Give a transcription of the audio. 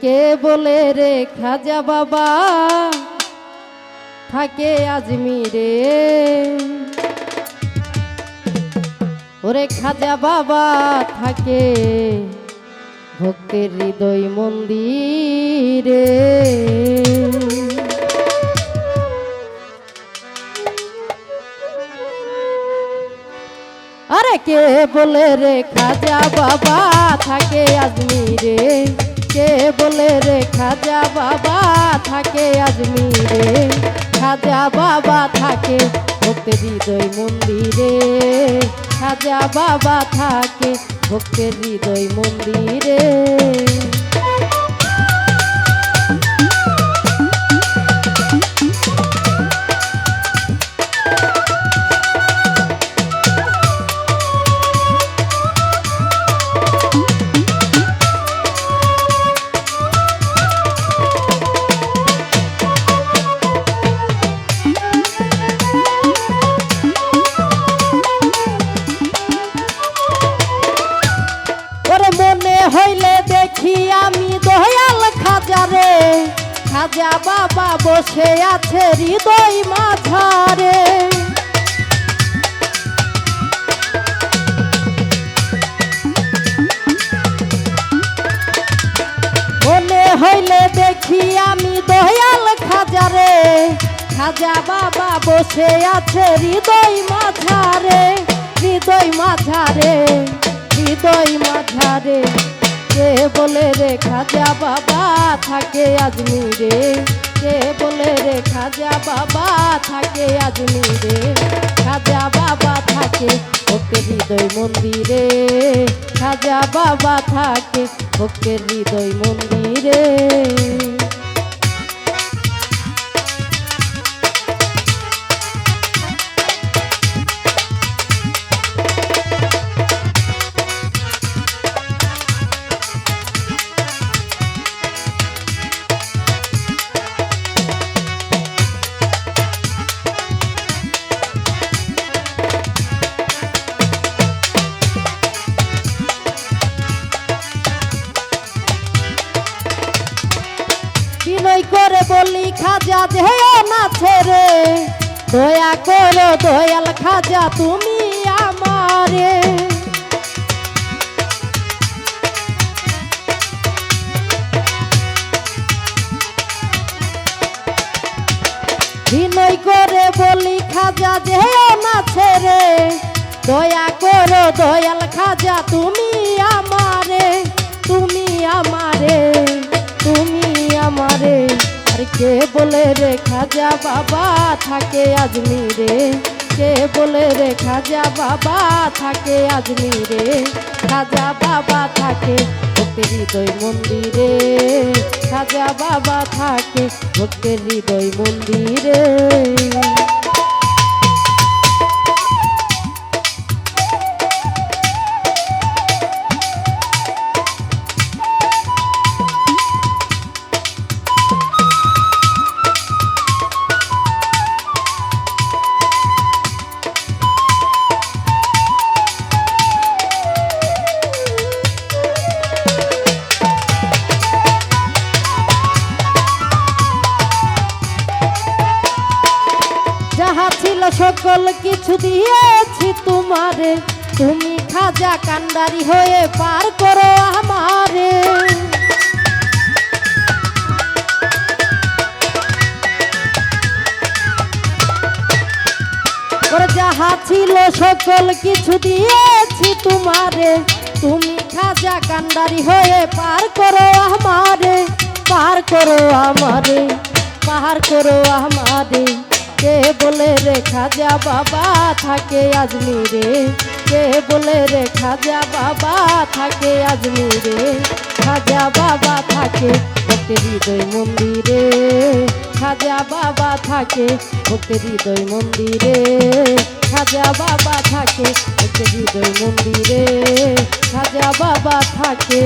কে বলে রে খাজা বাবা থাকে আজমিরে। ওরে খাজা বাবা থাকে ভক্তের হৃদয় মন্দিরে। বলে রে খাজা বাবা থাকে আজমিরে কে বলে রে খাজা বাবা থাকে আজমিরে খাজা বাবা থাকে ভক্তের হৃদয় মন্দিরে। খাজা বাবা থাকে ভক্তের হৃদয় মন্দিরে। খাজা বাবা বসে আছে হৃদয় মাঝারে। মনে হইলে দেখি আমি দয়াল খাজারে। খাজা বাবা বসে আছে হৃদয় মাঝারে হৃদয় মাঝারে হৃদয় মাঝারে। কে বলে রে খাজা বাবা থাকে আজমিরে কে বলে রে খাজা বাবা থাকে আজমিরে খাজা বাবা থাকে ওকে হৃদয় মন্দিরে। খাজা বাবা থাকে ভক্তের হৃদয় মন্দিরে। বিনয় করে বলি, খাজা যেও না ছেড়ে। দয়া করো, দয়াল খাজা, তুমি আমারে। বিনয় করে বলি, খাজা যেও না ছেড়ে। দয়া করো, দয়াল খাজা, তুমি আমারে। কে বলে রে খাজা বাবা থাকে আজমিরে কে বলে রেখা যা বাবা থাকে আজমিরে খাজা বাবা থাকে ভক্তের হৃদয় মন্দিরে। খাজা বাবা থাকে ভক্তের হৃদয় মন্দিরে। সকল কিছু দিয়েছি তোমারে। তুমি খাজা কান্ডারি হয়ে পার করো আমারে। যাহা ছিল সকল কিছু দিয়েছি তোমারে। তুমি খাজা কান্ডারি হয়ে পার করো আমারে। পার করো আমারে, পার করো আমারে। কে বলে রে খাজা বাবা থাকে আজমিরে কে বলে রে খাজা বাবা থাকে আজমিরে খাজা বাবা থাকে ভক্তের হৃদয় মন্দিরে। খাজা বাবা থাকে ভক্তের হৃদয় মন্দিরে। খাজা বাবা থাকে ভক্তের হৃদয় মন্দিরে। খাজা বাবা থাকে